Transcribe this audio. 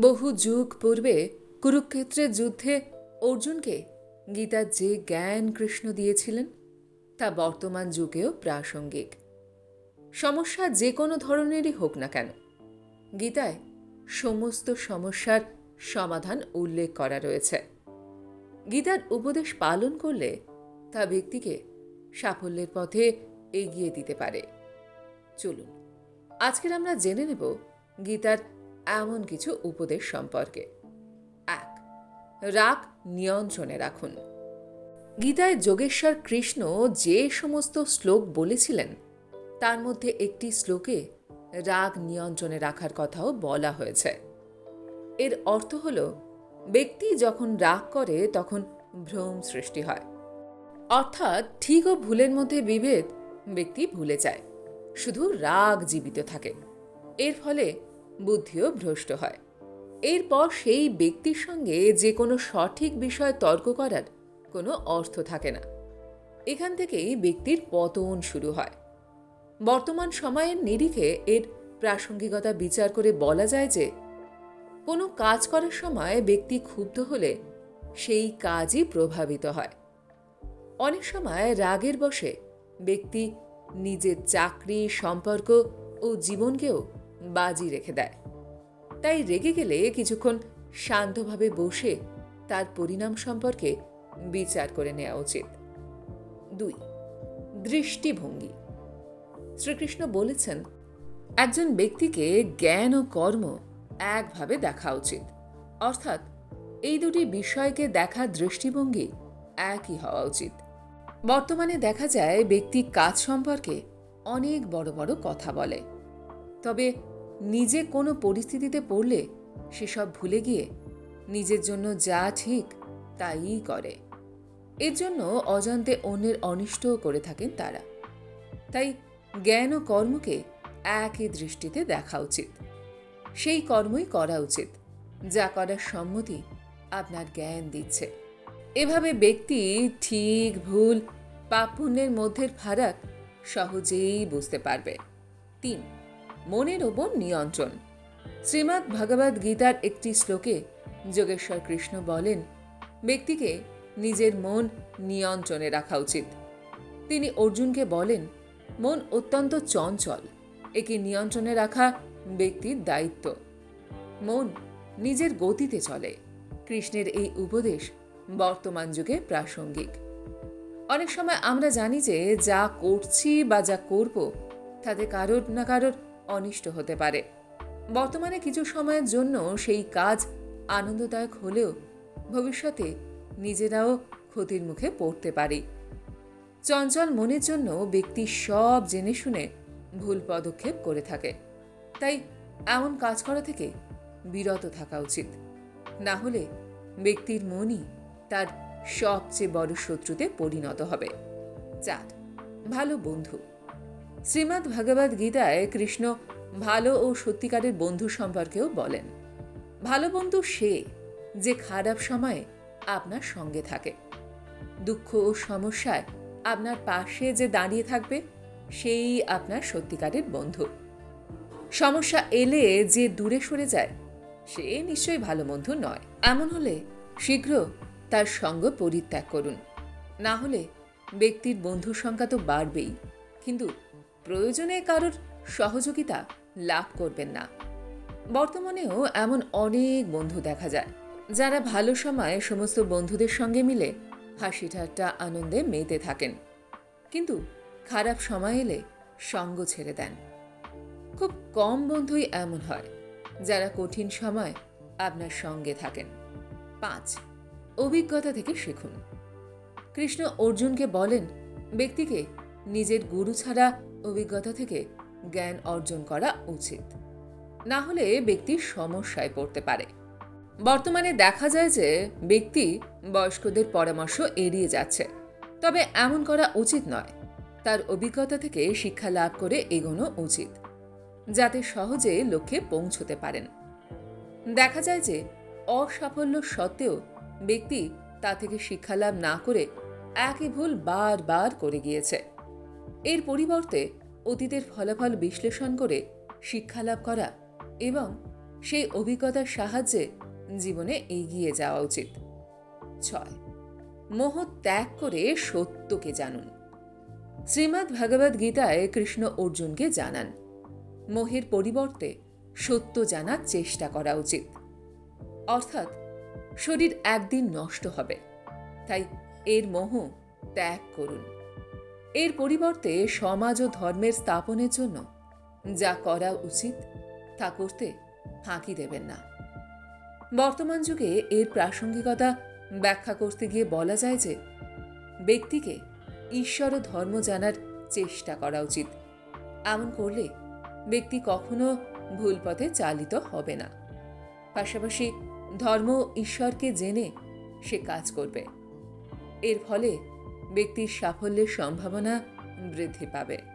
বহু যুগ পূর্বে কুরুক্ষেত্রের যুদ্ধে অর্জুনকে গীতার যে জ্ঞান কৃষ্ণ দিয়েছিলেন, তা বর্তমান যুগেও প্রাসঙ্গিক। সমস্যা যে কোনো ধরনেরই হোক না কেন, গীতায় সমস্ত সমস্যার সমাধান উল্লেখ করা রয়েছে। গীতার উপদেশ পালন করলে তা ব্যক্তিকে সাফল্যের পথে এগিয়ে দিতে পারে। চলুন, আজকের আমরা জেনে নেব গীতার এমন কিছু উপদেশ সম্পর্কে। এক, রাগ নিয়ন্ত্রণে রাখুন। গীতায় যোগেশ্বর কৃষ্ণ যে সমস্ত শ্লোক বলেছিলেন, তার মধ্যে একটি শ্লোকে রাগ নিয়ন্ত্রণে রাখার কথাও বলা হয়েছে। এর অর্থ হল, ব্যক্তি যখন রাগ করে, তখন ভ্রম সৃষ্টি হয়। অর্থাৎ ঠিক ও ভুলের মধ্যে বিভেদ ব্যক্তি ভুলে যায়। শুধু রাগ জীবিত থাকে। এর ফলে বুদ্ধিও ভ্রষ্ট হয়। এরপর সেই ব্যক্তির সঙ্গে যে কোনো সঠিক বিষয় তর্ক করার কোনো অর্থ থাকে না। এখান থেকেই ব্যক্তির পতন শুরু হয়। বর্তমান সময়ের নিরিখে এর প্রাসঙ্গিকতা বিচার করে বলা যায় যে, কোনো কাজ করার সময় ব্যক্তি ক্ষুব্ধ হলে সেই কাজই প্রভাবিত হয়। অনেক সময় রাগের বশে ব্যক্তি নিজের চাকরি, সম্পর্ক ও জীবনকেও বাজি রেখে দেয়। তাই রেগে গেলে কিছুক্ষণ শান্তভাবে বসে তার পরিণাম সম্পর্কে বিচার করে নেওয়া উচিত। দুই, দৃষ্টিভঙ্গি। শ্রীকৃষ্ণ বলেছেন, একজন ব্যক্তিকে জ্ঞান ও কর্ম একভাবে দেখা উচিত। অর্থাৎ এই দুটি বিষয়কে দেখা দৃষ্টিভঙ্গি একই হওয়া উচিত। বর্তমানে দেখা যায় ব্যক্তি কাজ সম্পর্কে অনেক বড় বড় কথা বলে। তবে নিজে কোনো পরিস্থিতিতে পড়লে সেসব ভুলে গিয়ে নিজের জন্য যা ঠিক তাই করে। এর জন্য অজান্তে অন্যের অনিষ্টও করে থাকেন তারা। তাই জ্ঞান ও কর্মকে একই দৃষ্টিতে দেখা উচিত। সেই কর্মই করা উচিত, যা করার সম্মতি আপনার জ্ঞান দিচ্ছে। এভাবে ব্যক্তি ঠিক, ভুল পাপ পুণ্যের মধ্যের ফারাক সহজেই বুঝতে পারবে। তিন মনের ওপর নিয়ন্ত্রণ। শ্রীমদ্ ভগবদ গীতার একটি শ্লোকে যোগেশ্বর কৃষ্ণ বলেন, ব্যক্তিকে নিজের মন নিয়ন্ত্রণে রাখা উচিত। তিনি অর্জুনকে বলেন, মন অত্যন্ত চঞ্চল, একে নিয়ন্ত্রণে রাখা ব্যক্তির দায়িত্ব। মন নিজের গতিতে চলে। কৃষ্ণের এই উপদেশ বর্তমান যুগে প্রাসঙ্গিক। অনেক সময় আমরা জানি যে যা করছি বা যা করব, তাতে কারোর না কারোর অনিষ্ট হতে পারে। বর্তমানে কিছু সময়ের জন্য সেই কাজ আনন্দদায়ক হলেও ভবিষ্যতে নিজেরাও ক্ষতির মুখে পড়তে পারি। চঞ্চল মনের জন্য ব্যক্তি সব জেনে শুনে ভুল পদক্ষেপ করে থাকে। তাই এমন কাজ করা থেকে বিরত থাকা উচিত। না হলে ব্যক্তির মনই তার সবচেয়ে বড় শত্রুতে পরিণত হবে। চার, ভালো বন্ধু। শ্রীমদ্ ভগবদ গীতায় কৃষ্ণ ভালো ও সত্যিকারের বন্ধু সম্পর্কেও বলেন। ভালো বন্ধু সে যে খারাপ সময়ে আপনার সঙ্গে থাকে। দুঃখ ও সমস্যায় আপনার পাশে যে দাঁড়িয়ে থাকবে, সেই আপনার সত্যিকারের বন্ধু। সমস্যা এলে যে দূরে সরে যায়, সে নিশ্চয়ই ভালো বন্ধু নয়। এমন হলে শীঘ্র তার সঙ্গ পরিত্যাগ করুন। না হলে ব্যক্তির বন্ধুর সংখ্যা তো বাড়বেই। কিন্তু প্রয়োজনে কারোর সহযোগিতা লাভ করবেন না। বর্তমানেও এমন অনেক বন্ধু দেখা যায়, যারা ভালো সময় সমস্ত বন্ধুদের সঙ্গে মিলে হাসি ঠাট্টা আনন্দে মেতে থাকেন, কিন্তু খারাপ সময় এলে সঙ্গ ছেড়ে দেন। খুব কম বন্ধুই এমন হয়, যারা কঠিন সময় আপনার সঙ্গে থাকেন। পাঁচ, অভিজ্ঞতা থেকে শিখুন। কৃষ্ণ অর্জুনকে বলেন, ব্যক্তিকে নিজের গুরু ছাড়া অভিজ্ঞতা থেকে জ্ঞান অর্জন করা উচিত। না হলে ব্যক্তি সমস্যায় পড়তে পারে। বর্তমানে দেখা যায় যে ব্যক্তি বয়স্কদের পরামর্শ এড়িয়ে যাচ্ছে, তবে এমন করা উচিত নয়। তার অভিজ্ঞতা থেকে শিক্ষা লাভ করে এগোনো উচিত, যাতে সহজে লক্ষ্যে পৌঁছতে পারেন। দেখা যায় যে অসাফল্য সত্ত্বেও ব্যক্তি তা থেকে শিক্ষা লাভ না করে একই ভুল বারবার করে গিয়েছে। এর পরিবর্তে অতীতের ফলাফল বিশ্লেষণ করে শিক্ষা লাভ করা এবং সেই অভিজ্ঞতার সাহায্যে জীবনে এগিয়ে যাওয়া উচিত। ছয়, মোহ ত্যাগ করে সত্যকে জানুন। শ্রীমদ্ ভগবদ গীতায় কৃষ্ণ অর্জুনকে জানান, মোহের পরিবর্তে সত্য জানার চেষ্টা করা উচিত। অর্থাৎ শরীর একদিন নষ্ট হবে, তাই এর মোহ ত্যাগ করুন। এর পরিবর্তে সমাজ ও ধর্মের স্থাপনের জন্য যা করা উচিত, তা করতে ফাঁকি দেবেন না। বর্তমান যুগে এর প্রাসঙ্গিকতা ব্যাখ্যা করতে গিয়ে বলা যায় যে, ব্যক্তিকে ঈশ্বর ও ধর্ম জানার চেষ্টা করা উচিত। এমন করলে ব্যক্তি কখনো ভুল পথে চালিত হবে না। পাশাপাশি ধর্ম ঈশ্বরকে জেনে সে কাজ করবে। এর ফলে ব্যক্তির সাফল্যের সম্ভাবনা বৃদ্ধি পাবে।